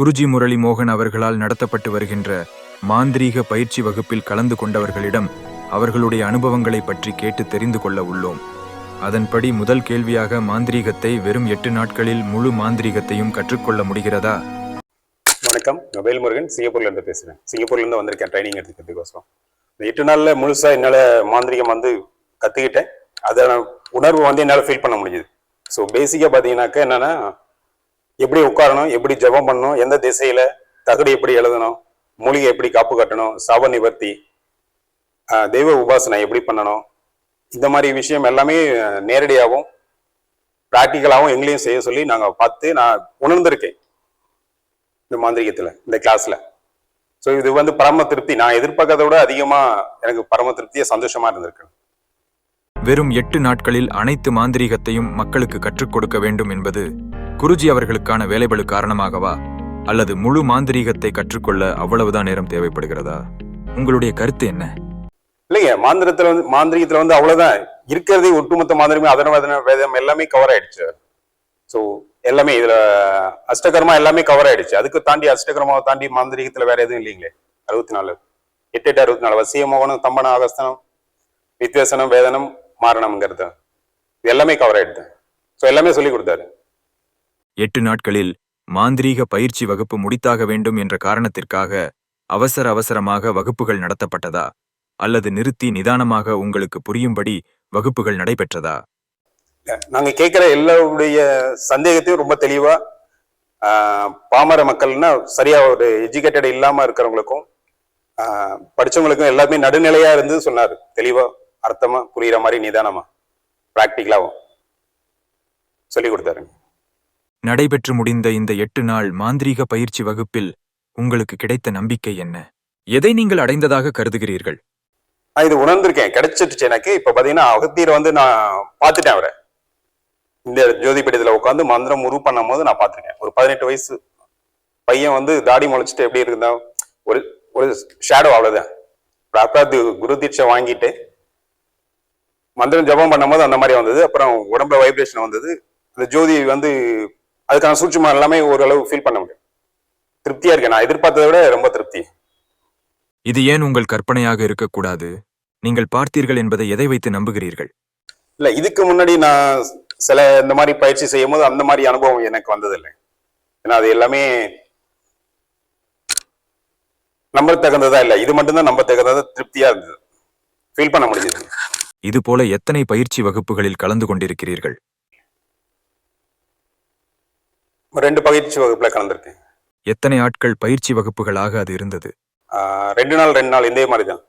குருஜி முரளி மோகன் அவர்களால் நடத்தப்பட்டு வருகின்ற மாந்திரீக பயிற்சி வகுப்பில் கலந்து கொண்டவர்களிடம் அவர்களுடைய அனுபவங்களை பற்றி கேட்டு தெரிந்து கொள்ள உள்ளோம். அதன்படி முதல் கேள்வியாக மாந்திரீகத்தை வெறும் எட்டு நாட்களில் முழு மாந்திரீகத்தையும் கற்றுக்கொள்ள முடிகிறதா? வணக்கம் நான் வேல்முருகன் சிங்கப்பூர்ல இருந்து பேசுறேன். சிங்கப்பூர்ல இருந்து வந்திருக்கேன் ட்ரைனிங் எடுத்துக்கிறதுக்கோசரம். இந்த எட்டு நாள்ல முழுசா என்னால மாந்திரிகம் வந்து கத்துக்கிட்டேன். அதை உணர்வு வந்து என்னால ஃபீல் பண்ண முடியுது ஸோ பேசிக்கா பாத்தீங்கன்னாக்க என்னன்னா எப்படி உட்காரணும் எப்படி ஜெபம் பண்ணணும் எந்த திசையில தகடு எப்படி எழுதணும் மூலிகை எப்படி காப்பு கட்டணும் சாப நிவர்த்தி தெய்வ உபாசனை எப்படி பண்ணணும் இந்த மாதிரி விஷயம் எல்லாமே நேரடியாகவும் ப்ராக்டிக்கலாகவும் எங்களையும் செய்ய சொல்லி நாங்கள் பார்த்து நான் உணர்ந்திருக்கேன். இந்த மாந்திரிகத்தில் இந்த கிளாஸில் ஸோ இது வந்து பரம திருப்தி. நான் எதிர்பார்க்கறத விட அதிகமாக எனக்கு பரம திருப்தியை சந்தோஷமாக இருந்திருக்கு. வெறும் எட்டு நாட்களில் அனைத்து மாந்திரீகத்தையும் மக்களுக்கு கற்றுக் கொடுக்க வேண்டும் என்பது குருஜி அவர்களுக்கான வேலைபளு காரணமாகவா? அல்லது முழு மாந்திரீகத்தை கற்றுக்கொள்ள அவ்வளவுதான் நேரம் தேவைப்படுகிறதா? உங்களுடைய கருத்து என்ன? இல்லைங்க மாந்திரத்துல வந்து மாந்திரிகத்துல வந்து அவ்வளவுதான். இருக்கிறதே ஒட்டுமொத்த மாந்திரமே அதன வேதம் எல்லாமே கவர் ஆயிடுச்சு. ஸோ எல்லாமே இதுல அஷ்டகர்மா எல்லாமே கவர் ஆயிடுச்சு. அதுக்கு தாண்டி அஷ்டகர்மாவை தாண்டி மாந்திரிகத்துல வேற எதுவும் இல்லைங்களே? அறுபத்தி நாலு எட்டு எட்டு அறுபத்தி நாலு வசியமோகனம் தம்பனம் அகஸ்தனம் வித்வேசனம் வேதனம் மாரணம்ங்கிறது. இது எல்லாமே கவர் ஆயிடுது. ஸோ எல்லாமே சொல்லி கொடுத்தாரு. எட்டு நாட்களில் மாந்திரீக பயிற்சி வகுப்பு முடித்தாக வேண்டும் என்ற காரணத்திற்காக அவசர அவசரமாக வகுப்புகள் நடத்தப்பட்டதா? அல்லது நிறுத்தி நிதானமாக உங்களுக்கு புரியும்படி வகுப்புகள் நடைபெற்றதா? நாங்க கேட்கிற எல்லாருடைய சந்தேகத்தையும் ரொம்ப தெளிவா ஆஹ், பாமர மக்கள்னா சரியா ஒரு எஜுகேட்டட் இல்லாம இருக்கிறவங்களுக்கும் ஆஹ், படிச்சவங்களுக்கும் எல்லாமே நடுநிலையா இருந்து சொன்னாரு. தெளிவா அர்த்தமா புரியுற மாதிரி நிதானமா பிராக்டிக்கலாவும் சொல்லி கொடுத்தாருங்க. நடைபெற்று முடிந்த இந்த எட்டு நாள் மாந்திரீக பயிற்சி வகுப்பில் உங்களுக்கு கிடைத்த நம்பிக்கை என்ன? எதை நீங்கள் அடைந்ததாக கருதுகிறீர்கள்? நான் இது உணர்ந்திருக்கேன். கிடைச்சிருச்சு எனக்கு. இப்ப பாத்தீங்கன்னா அகத்தியரை வந்து நான் பார்த்துட்டேன் அவரை. இந்த ஜோதிபீடத்துல உட்காந்து மந்திரம் உரு பண்ணும் போது நான் பார்த்திருக்கேன் ஒரு பதினெட்டு வயசு பையன் வந்து தாடி முளைச்சிட்டு எப்படி இருந்தா ஒரு ஒரு ஷேடோ அவ்வளவுதான். ப்ராப்பரா குரு தீட்சை வாங்கிட்டு மந்திரம் ஜபம் பண்ணும்போது அந்த மாதிரி வந்தது. அப்புறம் உடம்புல வைப்ரேஷன் வந்தது. அந்த ஜோதி வந்து அதுக்கான சூட்சுமம் எல்லாமே ஓரளவு ஃபீல் பண்ண முடியும். திருப்தியா இருக்கேன். நான் எதிர்பார்த்ததை விட ரொம்ப திருப்தி. இது ஏன் உங்கள் கற்பனையாக இருக்கக்கூடாது? நீங்கள் பார்த்தீர்கள் என்பதை எதை வைத்து நம்புகிறீர்கள்? இல்ல இதுக்கு முன்னாடி நான் சில இந்த மாதிரி பயிற்சி செய்யும் போது அந்த மாதிரி அனுபவம் எனக்கு வந்ததில்லை. ஏன்னா அது எல்லாமே நம்ப தகுந்ததா இல்ல. இது மட்டும்தான் நம்ப தகுந்ததா திருப்தியா இருந்தது. ஃபீல் பண்ண முடிஞ்சது. இதுபோல எத்தனை பயிற்சி வகுப்புகளில் கலந்து கொண்டிருக்கிறீர்கள்? ரெண்டு பயிற்சி வகுப்புல கலந்துருக்கேன். எத்தனை ஆட்கள் பயிற்சி வகுப்புகளாக அது இருந்தது? ரெண்டு நாள் ரெண்டு நாள் இதே மாதிரி தான்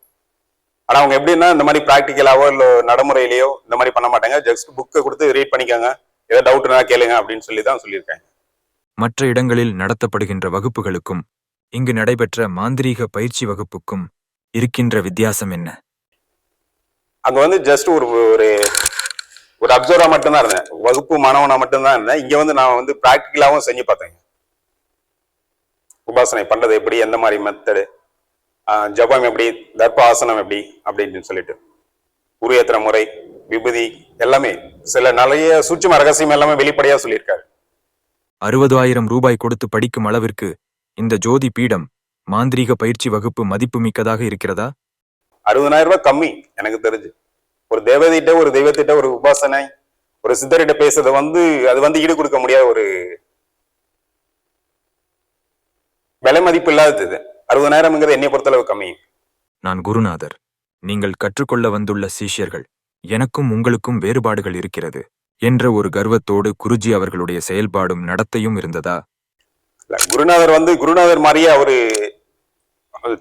ஆனா அவங்க எப்படின்னா இந்த மாதிரி ப்ராக்டிக்கலாவோ இல்ல நடைமுறையிலயோ இந்த மாதிரி பண்ண மாட்டாங்க. ஜஸ்ட் புக்கை கொடுத்து ரீட் பண்ணிக்கோங்க. ஏதாவது டவுட்னா கேளுங்க அப்படின்னு சொல்லி தான் சொல்லியிருக்காங்க. மற்ற இடங்களில் நடத்தப்படுகின்ற வகுப்புகளுக்கும் இங்கு நடைபெற்ற மாந்திரீக பயிற்சி வகுப்புக்கும் இருக்கின்ற வித்தியாசம் என்ன? அங்க வந்து ஜஸ்ட் ஒரு ஒரு ஒரு அப்சர்வரா மட்டும்தான் இருந்தேன். வகுப்பு மாணவனா மட்டும்தான் இருந்தேன். இங்க வந்து நான் வந்து ப்ராக்டிக்கலாவும் செஞ்சு பார்த்தேன். உபாசனை பண்றது எப்படி எந்த மாதிரி மெத்தடு ஜபம் எப்படி தர்ப்ப ஆசனம் எப்படி அப்படின்னு சொல்லிட்டு. உருயேத்திர முறை விபூதி எல்லாமே சில நிறைய சூட்சும ரகசியம் எல்லாமே வெளிப்படையா சொல்லியிருக்காரு. அறுபதாயிரம் ரூபாய் கொடுத்து படிக்கும் அளவிற்கு இந்த ஜோதி பீடம் மாந்திரீக பயிற்சி வகுப்பு மதிப்புமிக்கதாக இருக்கிறதா? அறுபதனாயிரம் ரூபாய் கம்மி எனக்கு தெரிஞ்சு. ஒரு தேவதைகிட்ட ஒரு தெய்வத்திட்ட ஒரு உபாசனை ஒரு சித்தர்கிட்ட பேசுறது வந்து அது வந்து ஈடு கொடுக்க முடியாத ஒரு விலை மதிப்பு இல்லாதது இது. அறுபதனாயிரம்ங்கிறது என்னை பொறுத்தளவு கம்மி. நான் குருநாதர். நீங்கள் கற்றுக்கொள்ள வந்துள்ள சீஷ்யர்கள் எனக்கும் உங்களுக்கும் வேறுபாடுகள் இருக்கிறது என்ற ஒரு கர்வத்தோடு குருஜி அவர்களுடைய செயல்பாடும் நடத்தையும் இருந்ததா? குருநாதர் வந்து குருநாதர் மாதிரியே அவரு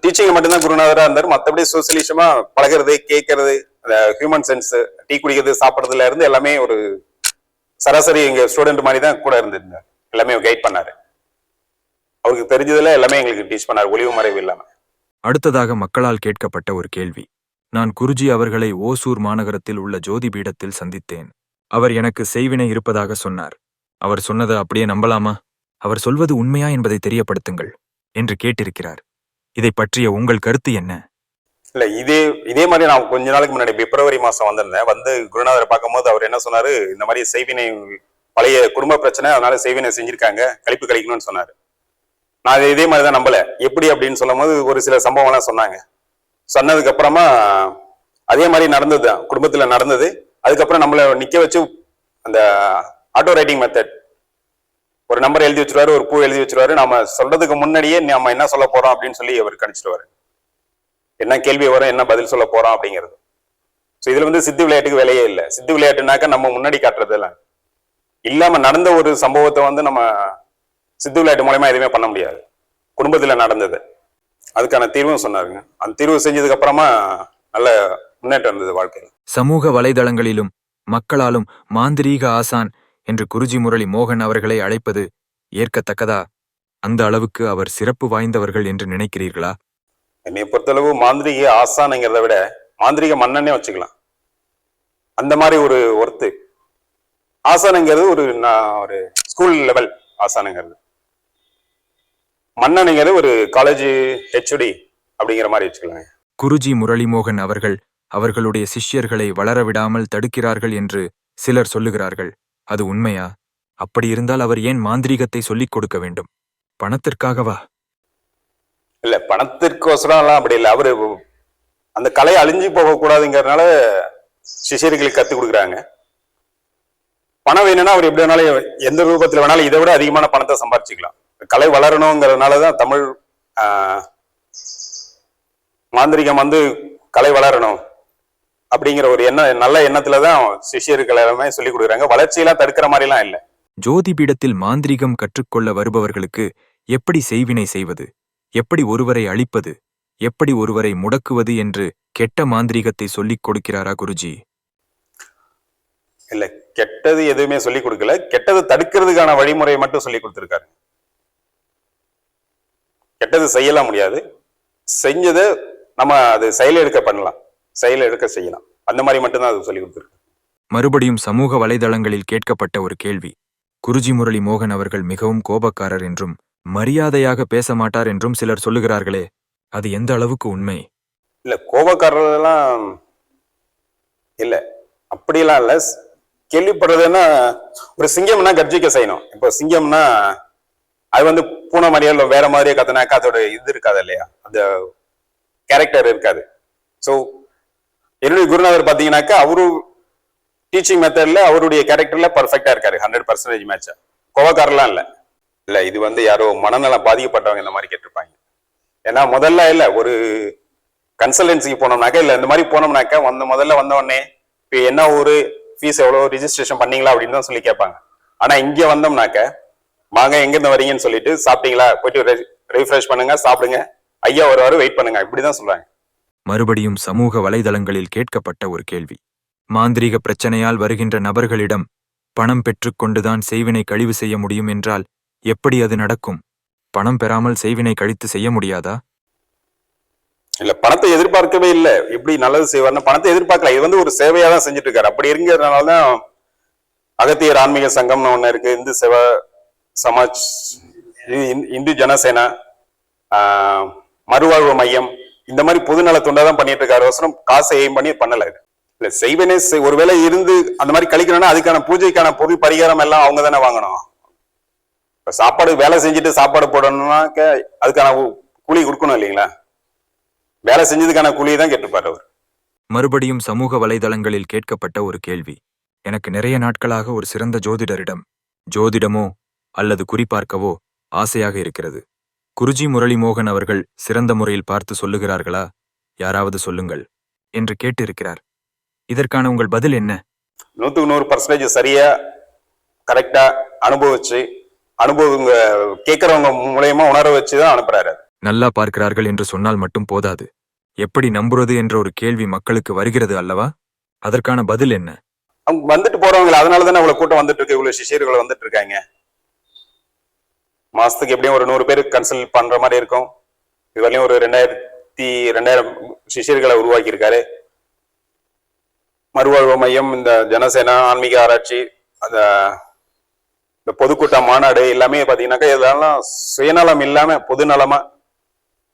டீச்சிங் மட்டும்தான் குருநாதரா இருந்தார். மத்தபடி சோசியலிசமா பழகிறது கேட்கறது ஹியூமன் சென்ஸ் டீ குடிக்கிறது சாப்பிட்றதுல இருந்து எல்லாமே ஒரு சராசரி எங்க ஸ்டூடெண்ட் மாதிரி தான் கூட இருந்திருந்த எல்லாமே கைட் பண்ணாரு. அவருக்கு தெரிஞ்சதுல எல்லாமே எங்களுக்கு டீச் பண்ணாரு ஒளிவு மறைவு இல்லாம. அடுத்ததாக மக்களால் கேட்கப்பட்ட ஒரு கேள்வி. நான் குருஜி அவர்களை ஓசூர் மாநகரத்தில் உள்ள ஜோதி பீடத்தில் சந்தித்தேன். அவர் எனக்கு செய்வினை இருப்பதாக சொன்னார். அவர் சொன்னதை அப்படியே நம்பலாமா? அவர் சொல்வது உண்மையா என்பதை தெரியப்படுத்துங்கள் என்று கேட்டிருக்கிறார். இதை பற்றிய உங்கள் கருத்து என்ன? இல்ல இதே இதே மாதிரி நான் கொஞ்ச நாளுக்கு முன்னாடி பிப்ரவரி மாசம் வந்திருந்தேன். வந்து குருநாதரை பார்க்கும்போது அவர் என்ன சொன்னாரு? இந்த மாதிரி செய்வினை பழைய குடும்ப பிரச்சனை அதனால செய்வினை செஞ்சிருக்காங்க. கழிப்பு கழிக்கணும்னு சொன்னாரு. நான் அதை இதே மாதிரி தான் நம்பல. எப்படி அப்படின்னு சொல்லும்போது ஒரு சில சம்பவம்லாம் சொன்னாங்க. சொன்னதுக்கு அப்புறமா அதே மாதிரி நடந்தது. தான் குடும்பத்துல நடந்தது. அதுக்கப்புறம் நம்மள நிக்க வச்சு அந்த ஆட்டோ ரைட்டிங் மெத்தட் ஒரு நம்பர் எழுதி வச்சிருவாரு ஒரு பூ எழுதி வச்சிருவாரு. நாம சொல்றதுக்கு முன்னாடியே நம்ம என்ன சொல்ல போறோம் அப்படின்னு சொல்லி அவர் கணிச்சிருவாரு என்ன கேள்வி வரும் என்ன பதில் சொல்ல போறோம் அப்படிங்கிறது. ஸோ இதுல வந்து சித்து விளையாட்டுக்கு வேலையே இல்லை. சித்து விளையாட்டுனாக்கா நம்ம முன்னாடி காட்டுறதெல்லாம் இல்லாம நடந்த ஒரு சம்பவத்தை வந்து நம்ம சித்து விளையாட்டு மூலயமா எதுவுமே பண்ண முடியாது. குடும்பத்துல நடந்தது. அதுக்கான தீர்வும் சொன்னாருங்க. அந்த தீர்வு செஞ்சதுக்கு அப்புறமா நல்ல முன்னேற்றம் இருந்தது வாழ்க்கையில். சமூக வலைதளங்களிலும் மக்களாலும் மாந்திரீக ஆசான் என்று குருஜி முரளி மோகன் அவர்களை அழைப்பது ஏற்கத்தக்கதா? அந்த அளவுக்கு அவர் சிறப்பு வாய்ந்தவர்கள் என்று நினைக்கிறீர்களா? என்னை பொறுத்தளவு மாந்திரிக ஆசானுங்கிறத விட மாந்திரிக மன்னனே வச்சுக்கலாம். அந்த மாதிரி ஒரு ஒர்த்து ஆசானுங்கிறது ஒரு நான் ஒரு ஸ்கூல் லெவல் ஆசானுங்கிறது. மன்னனுங்கிறது ஒரு காலேஜ் ஹெச்ஓடி அப்படிங்கிற மாதிரி வச்சுக்கலாங்க. குருஜி முரளிமோகன் அவர்கள் அவர்களுடைய சிஷ்யர்களை வளரவிடாமல் தடுக்கிறார்கள் என்று சிலர் சொல்லுகிறார்கள். அது உண்மையா? அப்படி இருந்தால் அவர் ஏன் மாந்திரீகத்தை சொல்லிக் கொடுக்க வேண்டும்? பணத்திற்காகவா? இல்ல பணத்திற்கோசரம் எல்லாம் அப்படி இல்லை. அவரு அந்த கலை அழிஞ்சு போக கூடாதுங்கிறதுனால சிஷியர்களுக்கு கத்து கொடுக்குறாங்க. பணம் வேணும்னா அவர் எப்படி வேணாலும் எந்த ரூபத்துல வேணாலும் இதை விட அதிகமான பணத்தை சம்பாரிச்சுக்கலாம். கலை வளரணுங்கிறதுனாலதான் தமிழ் மாந்திரிகம் வந்து கலை வளரணும் அப்படிங்கிற ஒரு எண்ண நல்ல எண்ணத்துல தான் சிஷியர்கள் எல்லாமே சொல்லி கொடுக்குறாங்க. வளர்ச்சியெல்லாம் தடுக்கிற மாதிரிலாம் இல்லை. ஜோதி பீடத்தில் மாந்திரீகம் கற்றுக்கொள்ள வருபவர்களுக்கு எப்படி செய்வினை செய்வது? எப்படி ஒருவரை அழிப்பது எப்படி ஒருவரை முடக்குவது என்று கெட்ட மாந்திரீகத்தை சொல்லிக் கொடுக்கிறாரா குருஜி? இல்ல கெட்டது எதுவுமே சொல்லி கொடுக்கல. கெட்டது தடுக்கிறதுக்கான வழிமுறையை மட்டும் சொல்லி கொடுத்துருக்காரு. கெட்டது செய்யலாம் முடியாது. செஞ்சதை நம்ம அது செயல் எடுக்க பண்ணலாம். செயல் எடுக்க செய்யலாம். அந்த மாதிரி மட்டும்தான் அது சொல்லி கொடுத்துருக்கு. மறுபடியும் சமூக வலைதளங்களில் கேட்கப்பட்ட ஒரு கேள்வி. குருஜி முரளி மோகன் அவர்கள் மிகவும் கோபக்காரர் என்றும் மரியாதையாக பேச மாட்டார் என்றும் சிலர் சொல்லுகிறார்களே. அது எந்த அளவுக்கு உண்மை? இல்ல கோபக்காரர்களெல்லாம் இல்ல. அப்படிலாம் இல்ல. கேள்விப்படுறதுன்னா ஒரு சிங்கம்னா கர்ஜிக்க செய்யணும். இப்போ சிங்கம்னா அது வந்து பூனை மாதிரியோ இல்ல வேற மாதிரியே கத்துனாக்கா அதோட இது இருக்காது இல்லையா? அந்த கேரக்டர் இருக்காது. ஸோ என்னுடைய குருநாதர் பார்த்தீங்கன்னாக்கா அவரு டீச்சிங் மெத்தட்ல அவருடைய கேரக்டர்ல பர்ஃபெக்டா இருக்காரு. ஹண்ட்ரட் பர்சன்டேஜ் மேட்சா கோவக்காரெல்லாம் இல்லை. இல்ல இது வந்து யாரோ மனநலம் பாதிக்கப்பட்டவங்க இந்த மாதிரி கேட்டிருப்பாங்க. ஏன்னா முதல்ல இல்ல ஒரு கன்சல்டன்சிக்கு போனோம்னாக்கா இல்ல இந்த மாதிரி போனோம்னாக்கா வந்த முதல்ல வந்த உடனே இப்போ என்ன ஊரு ஃபீஸ் எவ்வளோ ரிஜிஸ்ட்ரேஷன் பண்ணீங்களா அப்படின்னு தான் சொல்லி கேட்பாங்க. ஆனா இங்க வந்தோம்னாக்க வாங்க எங்கேருந்து வரீங்கன்னு சொல்லிட்டு சாப்பிட்டீங்களா போயிட்டு ரீஃப்ரெஷ் பண்ணுங்க சாப்பிடுங்க. ஐயா வருவாரு வெயிட் பண்ணுங்க இப்படிதான் சொல்றாங்க. மறுபடியும் சமூக வலைதளங்களில் கேட்கப்பட்ட ஒரு கேள்வி. மாந்திரீக பிரச்சனையால் வருகின்ற நபர்களிடம் பணம் பெற்றுக்கொண்டுதான் செய்வினை கழிவு செய்ய முடியும் என்றால் எப்படி அது நடக்கும்? பணம் பெறாமல் செய்வினை கழித்து செய்ய முடியாதா? இல்ல பணத்தை எதிர்பார்க்கவே இல்ல. எப்படி நல்லது செய்வார்னு பணத்தை எதிர்பார்க்கல. இது வந்து ஒரு சேவையா தான் செஞ்சுட்டு இருக்காரு அப்படி இருக்கிறதுனால தான் அகத்தியர் ஆன்மீக சங்கம்னு ஒண்ணு இருக்கு. இந்து சேவா சமாஜ் இந்து- ஜனசேனா மறுவாழ்வு மையம் இந்த மாதிரி பொதுநல தொண்டை தான் பண்ணிட்டு இருக்காரு அவசரம் காசை எய்ம் பண்ணி பண்ணல இல்ல செய்வனே செய்- ஒருவேளை இருந்து அந்த மாதிரி கழிக்கணும்னா அதுக்கான பூஜைக்கான பொருள் பரிகாரம் எல்லாம் அவங்க தானே வாங்கணும். இப்ப சாப்பாடு வேலை செஞ்சுட்டு சாப்பாடு போடணும்னாக்க அதுக்கான கூலி கொடுக்கணும் இல்லைங்களா? வேலை செஞ்சதுக்கான கூலியை தான் கேட்டுப்பாரு அவர். மறுபடியும் சமூக வலைதளங்களில் கேட்கப்பட்ட ஒரு கேள்வி. எனக்கு நிறைய நாட்களாக ஒரு சிறந்த ஜோதிடரிடம் ஜோதிடமோ அல்லது குறிபார்க்கவோ ஆசையாக இருக்கிறது. குருஜி முரளிமோகன் அவர்கள் சிறந்த முறையில் பார்த்து சொல்லுகிறார்களா? யாராவது சொல்லுங்கள் என்று கேட்டிருக்கிறார். இதற்கான உங்கள் பதில் என்ன? நூத்துக்கு நூறு பர்சன்டேஜ் சரியா கரெக்டா அனுபவிச்சு அனுபவங்க கேட்கறவங்க மூலயமா உணர வச்சு தான் அனுப்புறாரு நல்லா பார்க்கிறார்கள் என்று சொன்னால் மட்டும் போதாது. எப்படி நம்புறது என்ற ஒரு கேள்வி மக்களுக்கு வருகிறது அல்லவா? அதற்கான பதில் என்ன? அவங்க வந்துட்டு போறவங்க அதனால தானே இவ்வளவு கூட்டம் வந்துட்டு இருக்கு இவ்வளவு சிஷியர்கள் வந்துட்டு இருக்காங்க மாசத்துக்கு எப்படியும் ஒரு நூறு பேருக்கு கன்சல்ட் பண்ற மாதிரி இருக்கும். இது வரையும் ஒரு ரெண்டாயிரத்தி ரெண்டாயிரம் சிஷியர்களை உருவாக்கி இருக்காரு மறுவாழ்வு மையம் இந்த ஜனசேனா ஆன்மீக ஆராய்ச்சி அந்த இந்த பொதுக்கூட்டம் மாநாடு எல்லாமே பார்த்தீங்கன்னாக்கா இதெல்லாம் சுயநலம் இல்லாம பொதுநலமா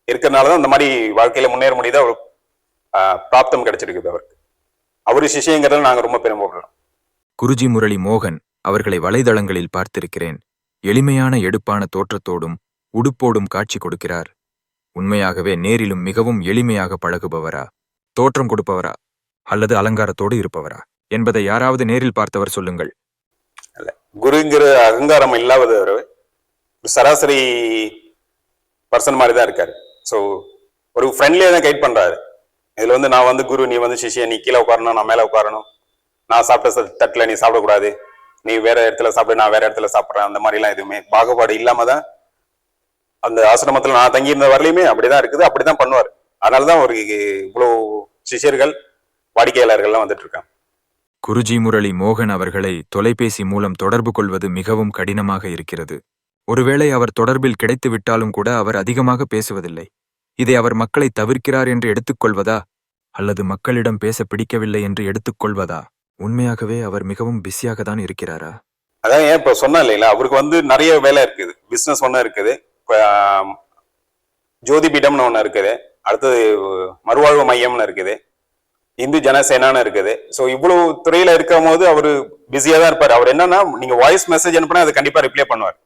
இருக்கிறனால தான் இந்த மாதிரி வாழ்க்கையில முன்னேற முடியுது அவர் பிராப்தம் கிடைச்சிருக்குது அவருக்கு. அவரு சிஷியங்கிறத நாங்க ரொம்ப பெருமைப்படுறோம். குருஜி முரளி மோகன் அவர்களை வலைதளங்களில் பார்த்திருக்கிறேன். எளிமையான எடுப்பான தோற்றத்தோடும் உடுப்போடும் காட்சி கொடுக்கிறார். உண்மையாகவே நேரிலும் மிகவும் எளிமையாக பழகுபவரா? தோற்றம் கொடுப்பவரா? அல்லது அலங்காரத்தோடு இருப்பவரா? என்பதை யாராவது நேரில் பார்த்தவர் சொல்லுங்கள். குருங்கிற அகங்காரம் இல்லாதவர் சராசரி பர்சன் மாதிரி தான் இருக்காரு. ஸோ ஒரு ஃப்ரெண்ட்லியாக தான் கைட் பண்ணுறாரு இதில் வந்து நான் வந்து குரு நீ வந்து சிஷியன் நீ கீழே உட்காரணும் நான் மேலே உட்காரணும். நான் சாப்பிட்ட தட்டில் நீ சாப்பிடக்கூடாது. நீ வேற இடத்துல சாப்பிடு நான் வேற இடத்துல சாப்பிட்றேன். அந்த மாதிரிலாம் எதுவுமே பாகுபாடு இல்லாம தான் அந்த ஆசிரமத்தில் நான் தங்கியிருந்த வரலையுமே அப்படிதான் இருக்குது. அப்படிதான் பண்ணுவார். அதனாலதான் ஒரு இவ்வளோ சிஷியர்கள் வாடிக்கையாளர்கள்லாம் வந்துட்டு இருக்காங்க. குருஜி முரளி மோகன் அவர்களை தொலைபேசி மூலம் தொடர்பு கொள்வது மிகவும் கடினமாக இருக்கிறது. ஒருவேளை அவர் தொடர்பில் கிடைத்துவிட்டாலும் கூட அவர் அதிகமாக பேசுவதில்லை. இதை அவர் மக்களை தவிர்க்கிறார் என்று எடுத்துக்கொள்வதா அல்லது மக்களிடம் பேச பிடிக்கவில்லை என்று எடுத்துக்கொள்வதா உண்மையாகவே அவர் மிகவும் பிஸியாக தான் இருக்கிறாரா? அதான் ஏன் இப்ப சொன்னேன் இல்லைங்களா? அவருக்கு வந்து நிறைய வேலை இருக்குது. பிசினஸ் ஒன்னு இருக்குது. இப்ப, ஆம், ஜோதி பீடம்னு இருக்குது. அடுத்தது மறுவாழ்வு மையம்னு இருக்குது. இந்து ஜனசேனான்னு இருக்குது. ஸோ இவ்வளவு துறையில இருக்கும் போது அவரு பிஸியா தான் இருப்பாரு. அவர் என்னன்னா நீங்க வாய்ஸ் மெசேஜ் அனுப்புனா அதை கண்டிப்பா ரிப்ளை பண்ணுவார்.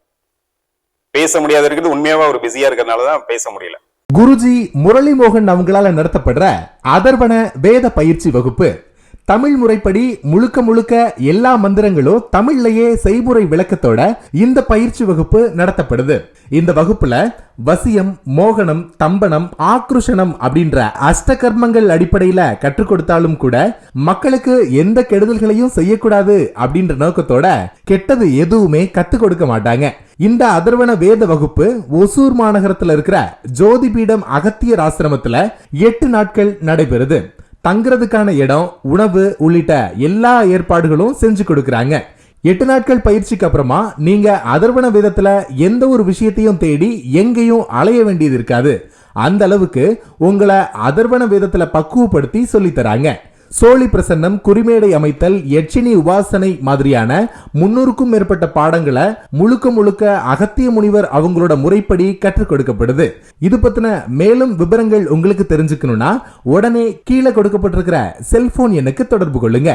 பேச முடியாத இருக்குது உண்மையாவே அவர் பிஸியா இருக்கிறதுனால தான் பேச முடியல. குருஜி முரளிமோகன் அவங்களால நடத்தப்படுற அதர்வன வேத பயிற்சி வகுப்பு தமிழ் முறைப்படி முழுக்க முழுக்க எல்லா மந்திரங்களும் தமிழ்லயே செய்முறை விளக்கத்தோட இந்த பயிற்சி வகுப்பு நடத்தப்படுது. இந்த வகுப்புல வசியம் மோகனம் தம்பனம் ஆக்ருஷனம் அப்படின்ற அஷ்டகர்மங்கள் அடிப்படையில கற்றுக் கொடுத்தாலும் கூட மக்களுக்கு எந்த கெடுதல்களையும் செய்யக்கூடாது அப்படின்ற நோக்கத்தோட கெட்டது எதுவுமே கத்துக் கொடுக்க மாட்டாங்க. இந்த அதர்வன வேத வகுப்பு ஒசூர் மாநகரத்துல இருக்கிற ஜோதிபீடம் அகத்தியர் ஆசிரமத்துல எட்டு நாட்கள் நடைபெறுது. தங்குறதுக்கான இடம் உணவு உள்ளிட்ட எல்லா ஏற்பாடுகளும் செஞ்சு கொடுக்குறாங்க. எட்டு நாட்கள் பயிற்சிக்கு அப்புறமா நீங்க அதர்வன விதத்துல எந்த ஒரு விஷயத்தையும் தேடி எங்கேயும் அலைய வேண்டியது இருக்காது. அந்த அளவுக்கு உங்களை அதர்வன விதத்துல பக்குவப்படுத்தி சொல்லித்தராங்க சோழி பிரசன்னம் குறிமேடை அமைத்தல் யட்சினி உபாசனை மாதிரியான முன்னூறுக்கும் மேற்பட்ட பாடங்களை முழுக்க முழுக்க அகத்திய முனிவர் அவங்களோட முறைப்படி கற்றுக் கொடுக்கப்படுது. இது பத்தின மேலும் விவரங்கள் உங்களுக்கு தெரிஞ்சுக்கணும்னா உடனே கீழே கொடுக்கப்பட்டிருக்கிற செல்போன் எண்ணுக்கு தொடர்பு கொள்ளுங்க.